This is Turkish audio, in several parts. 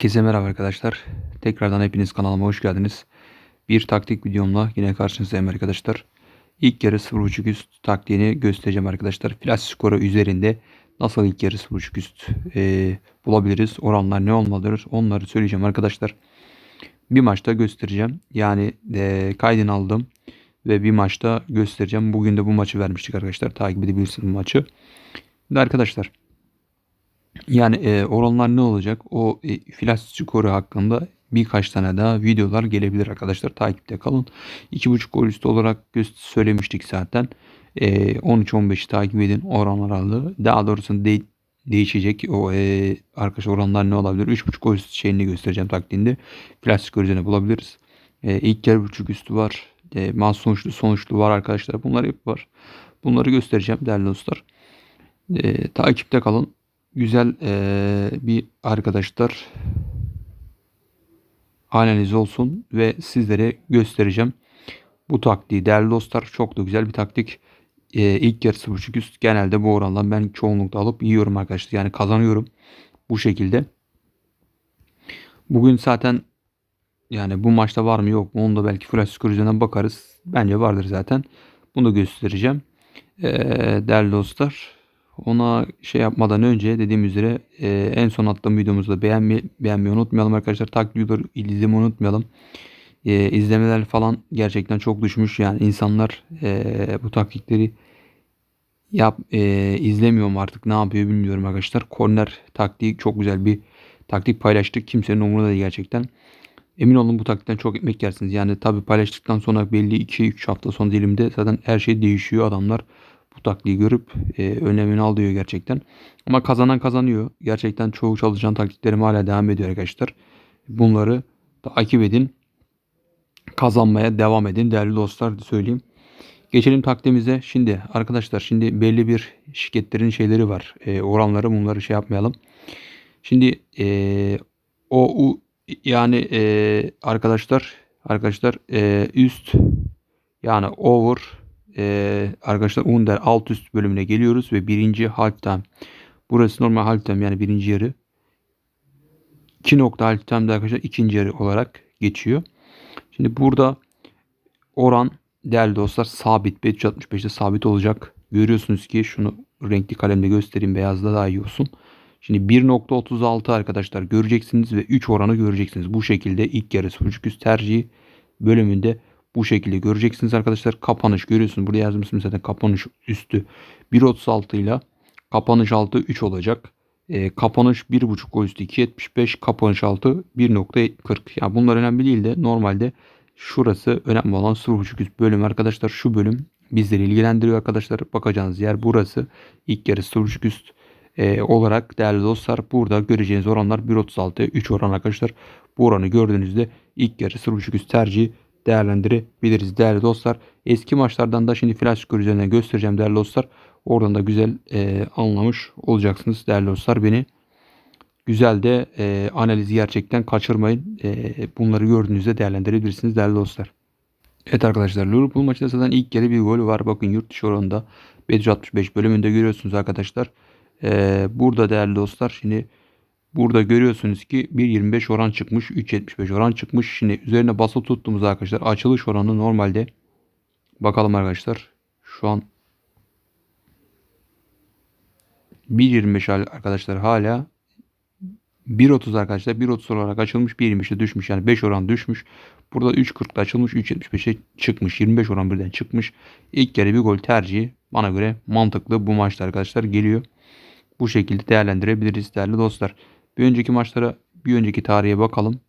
Herkese merhaba arkadaşlar. Tekrardan hepiniz kanalıma hoş geldiniz. Bir taktik videomla yine karşınızdayım arkadaşlar. İlk yarı 0.5 üst taktiğini göstereceğim arkadaşlar. Flash skoru üzerinde nasıl ilk yarı 0.5 üst e, bulabiliriz? Oranlar ne olmalıdır? Onları söyleyeceğim arkadaşlar. Bir maçta göstereceğim. Yani e, kaydını aldım ve bir maçta göstereceğim. Bugün de bu maçı vermiştik arkadaşlar. Takip edebilirsiniz bu maçı. Şimdi arkadaşlar yani e, oranlar ne olacak? O e, flash skoru hakkında birkaç tane daha videolar gelebilir arkadaşlar. Takipte kalın. 2.5 gol üstü olarak söylemiştik zaten. E, 13-15'i takip edin oran aralığı. Daha doğrusu de- değişecek. O e, arkadaşlar oranlar ne olabilir? 3.5 gol üstü şeyini göstereceğim taktiğinde. Flash skor üzerine bulabiliriz. E, ilk yarı buçuk üstü var. E, maç sonuçlu sonuçlu var arkadaşlar. Bunlar hep var. Bunları göstereceğim değerli dostlar. E, takipte kalın güzel eee, bir arkadaşlar analiz olsun ve sizlere göstereceğim. Bu taktiği değerli dostlar çok da güzel bir taktik. Eee ilk yarısı buçuk üst genelde bu orandan ben çoğunlukla alıp yiyorum arkadaşlar. Yani kazanıyorum bu şekilde. Bugün zaten yani bu maçta var mı yok mu onu da belki flash skor üzerinden bakarız. Bence vardır zaten. Bunu da göstereceğim. Eee değerli dostlar ona şey yapmadan önce dediğim üzere e, en son attığım videomuzda beğenme, beğenmeyi unutmayalım arkadaşlar. Takip videoları izlemeyi unutmayalım. E, izlemeler falan gerçekten çok düşmüş. Yani insanlar e, bu taktikleri yap e, izlemiyor mu artık ne yapıyor bilmiyorum arkadaşlar. Korner taktiği çok güzel bir taktik paylaştık. Kimsenin umurunda değil gerçekten. Emin olun bu taktikten çok ekmek yersiniz. Yani tabi paylaştıktan sonra belli 2-3 hafta sonra dilimde zaten her şey değişiyor. Adamlar bu taktiği görüp e, önemini alıyor gerçekten. Ama kazanan kazanıyor. Gerçekten çoğu çalışan taktiklerim hala devam ediyor arkadaşlar. Bunları takip edin. Kazanmaya devam edin değerli dostlar söyleyeyim. Geçelim taktiğimize. Şimdi arkadaşlar şimdi belli bir şirketlerin şeyleri var. E, oranları bunları şey yapmayalım. Şimdi e, o u, yani e, arkadaşlar arkadaşlar e, üst yani over e, arkadaşlar under alt üst bölümüne geliyoruz ve birinci halftime. Burası normal halftime yani birinci yarı. 2 nokta halftime'de arkadaşlar ikinci yarı olarak geçiyor. Şimdi burada oran değerli dostlar sabit. 565'te sabit olacak. Görüyorsunuz ki şunu renkli kalemle göstereyim beyazda daha iyi olsun. Şimdi 1.36 arkadaşlar göreceksiniz ve 3 oranı göreceksiniz. Bu şekilde ilk yarı 0.3 tercihi bölümünde bu şekilde göreceksiniz arkadaşlar. Kapanış görüyorsunuz. Burada yazmışsınız zaten kapanış üstü 1.36 ile kapanış altı 3 olacak. E, kapanış 1.5 o üstü 2.75 kapanış altı 1.40. Yani bunlar önemli değil de normalde şurası önemli olan 0.5 üst bölüm arkadaşlar. Şu bölüm bizleri ilgilendiriyor arkadaşlar. Bakacağınız yer burası. İlk yarı 0.5 üst e, olarak değerli dostlar burada göreceğiniz oranlar 1.36'ya 3 oran arkadaşlar. Bu oranı gördüğünüzde ilk yarı 0.5 üst tercihi değerlendirebiliriz değerli dostlar. Eski maçlardan da şimdi flash skor üzerinden göstereceğim değerli dostlar. Oradan da güzel e, anlamış olacaksınız değerli dostlar beni. Güzel de e, analizi gerçekten kaçırmayın. E, bunları gördüğünüzde değerlendirebilirsiniz değerli dostlar. Evet arkadaşlar Liverpool maçında zaten ilk kere bir gol var. Bakın yurt dışı oranında 565 bölümünde görüyorsunuz arkadaşlar. Ee, burada değerli dostlar şimdi burada görüyorsunuz ki 1.25 oran çıkmış. 3.75 oran çıkmış. Şimdi üzerine basılı tuttuğumuz arkadaşlar açılış oranı normalde bakalım arkadaşlar. Şu an 1.25 arkadaşlar hala 1.30 arkadaşlar 1.30 olarak açılmış 1.25'e düşmüş yani 5 oran düşmüş. Burada 3.40'da açılmış 3.75'e çıkmış 25 oran birden çıkmış. İlk kere bir gol tercihi bana göre mantıklı bu maçta arkadaşlar geliyor. Bu şekilde değerlendirebiliriz değerli dostlar. Bir önceki maçlara bir önceki tarihe bakalım.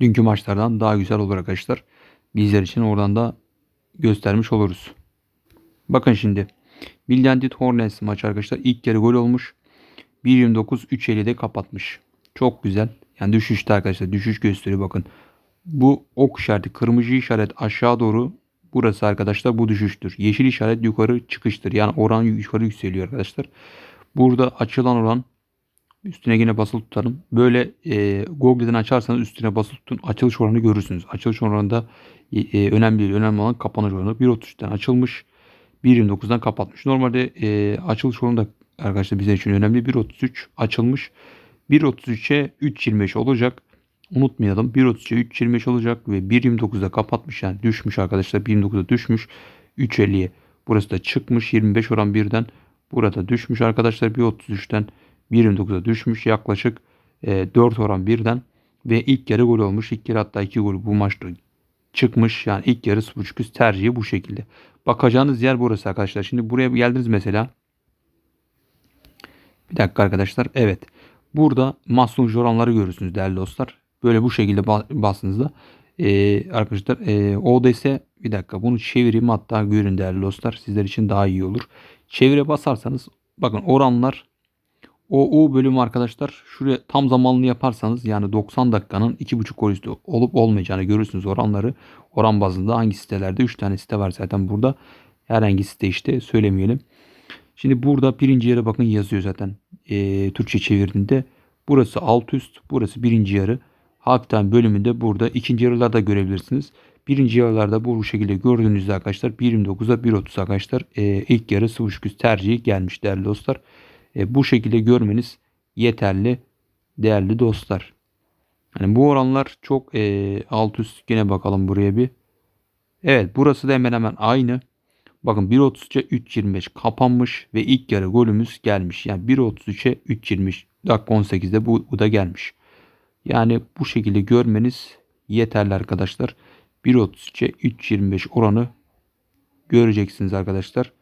Dünkü maçlardan daha güzel olur arkadaşlar. Bizler için oradan da göstermiş oluruz. Bakın şimdi. Bildendit Hornets maç arkadaşlar. ilk kere gol olmuş. 1.29 3.50'de kapatmış. Çok güzel. Yani düşüşte arkadaşlar. Düşüş gösteriyor bakın. Bu ok işareti kırmızı işaret aşağı doğru burası arkadaşlar bu düşüştür. Yeşil işaret yukarı çıkıştır. Yani oran yukarı yükseliyor arkadaşlar. Burada açılan oran üstüne yine basılı tutalım. Böyle e, Google'den açarsanız üstüne basılı tutun. Açılış oranı görürsünüz. Açılış oranında e, e, önemli değil. Önemli olan kapanış oranı. 1.33'ten açılmış. 1.29'dan kapatmış. Normalde e, açılış oranı da arkadaşlar bize için önemli. 1.33 açılmış. 1.33'e 3.25 olacak. Unutmayalım 1.33'e 3.25 olacak ve 1.29'da kapatmış yani düşmüş arkadaşlar 1.29'da düşmüş 3.50'ye burası da çıkmış 25 oran birden burada düşmüş arkadaşlar 1.33'ten 1.29'a düşmüş yaklaşık e, 4 oran birden ve ilk yarı gol olmuş. İlk yarı hatta 2 gol bu maçta çıkmış. Yani ilk yarı 0.5 üst tercihi bu şekilde. Bakacağınız yer burası arkadaşlar. Şimdi buraya geldiniz mesela. Bir dakika arkadaşlar. Evet. Burada masum oranları görürsünüz değerli dostlar. Böyle bu şekilde ba- bastığınızda e, arkadaşlar e, ODS bir dakika bunu çevireyim. Hatta görün değerli dostlar. Sizler için daha iyi olur. Çevire basarsanız bakın oranlar o U bölümü arkadaşlar şuraya tam zamanlı yaparsanız yani 90 dakikanın 2.5 gol üstü olup olmayacağını görürsünüz oranları. Oran bazında hangi sitelerde 3 tane site var zaten burada. Herhangi site işte söylemeyelim. Şimdi burada birinci yere bakın yazıyor zaten e, Türkçe çevirdiğinde. Burası alt üst burası birinci yarı. Halftime bölümünde burada ikinci yarılarda görebilirsiniz. Birinci yarılarda bu şekilde gördüğünüzde arkadaşlar 1.29'a 1.30 arkadaşlar e, ilk yarı 0.5 tercihi gelmiş değerli dostlar. E, bu şekilde görmeniz yeterli değerli dostlar. Yani bu oranlar çok e, alt üst yine bakalım buraya bir. Evet burası da hemen hemen aynı. Bakın 1.33'e 3.25 kapanmış ve ilk yarı golümüz gelmiş. Yani 1.33'e 3.20 dakika 18'de bu, bu da gelmiş. Yani bu şekilde görmeniz yeterli arkadaşlar. 1.33'e 3.25 oranı göreceksiniz arkadaşlar.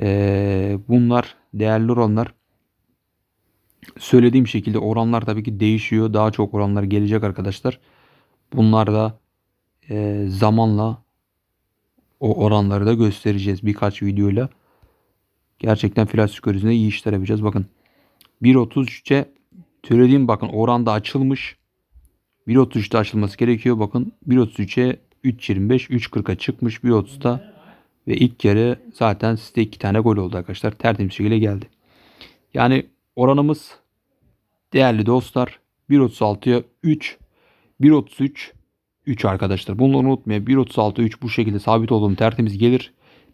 Ee, bunlar değerli oranlar. Söylediğim şekilde oranlar tabii ki değişiyor. Daha çok oranlar gelecek arkadaşlar. Bunlar da e, zamanla o oranları da göstereceğiz birkaç videoyla. Gerçekten flash psikolojisinde iyi işler yapacağız. Bakın 1.33'e Söylediğim bakın oranda açılmış. 1.33'te açılması gerekiyor. Bakın 1.33'e 3.25 3.40'a çıkmış 1.30'da ve ilk yarı zaten size iki tane gol oldu arkadaşlar. Tertemiz şekilde geldi. Yani oranımız değerli dostlar 1.36'ya 3 1.33 3 arkadaşlar. Bunu unutmayın. 1.36 3 bu şekilde sabit olduğum tertemiz gelir.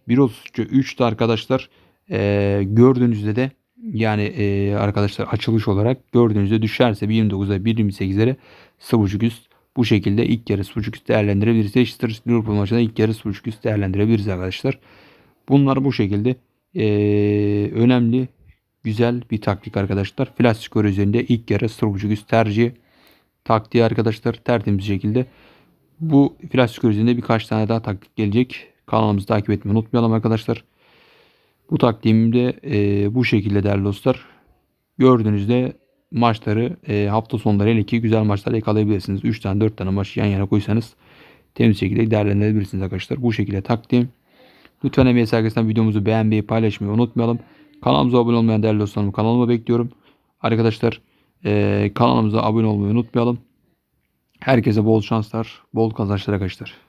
1.33'e 3 de arkadaşlar ee, gördüğünüzde de yani e, arkadaşlar açılış olarak gördüğünüzde düşerse 1.29'a 1.28'lere 0.5 üst bu şekilde ilk yarı 0.5 üst değerlendirebiliriz. Leicester Liverpool maçında ilk yarı 0.5 üst değerlendirebiliriz arkadaşlar. Bunlar bu şekilde e, önemli güzel bir taktik arkadaşlar. Flash skor üzerinde ilk yarı 0.5 üst tercih taktiği arkadaşlar tertemiz şekilde. Bu flash skor üzerinde birkaç tane daha taktik gelecek. Kanalımızı takip etmeyi unutmayalım arkadaşlar. Bu taktiğimde e, bu şekilde değerli dostlar. Gördüğünüzde maçları e, hafta sonları hele ki güzel maçlar yakalayabilirsiniz. 3 tane 4 tane maç yan yana koysanız temiz şekilde değerlendirebilirsiniz arkadaşlar. Bu şekilde taktiğim. Lütfen emeği saygısından videomuzu beğenmeyi paylaşmayı unutmayalım. Kanalımıza abone olmayan değerli dostlarım kanalıma bekliyorum. Arkadaşlar e, kanalımıza abone olmayı unutmayalım. Herkese bol şanslar, bol kazançlar arkadaşlar.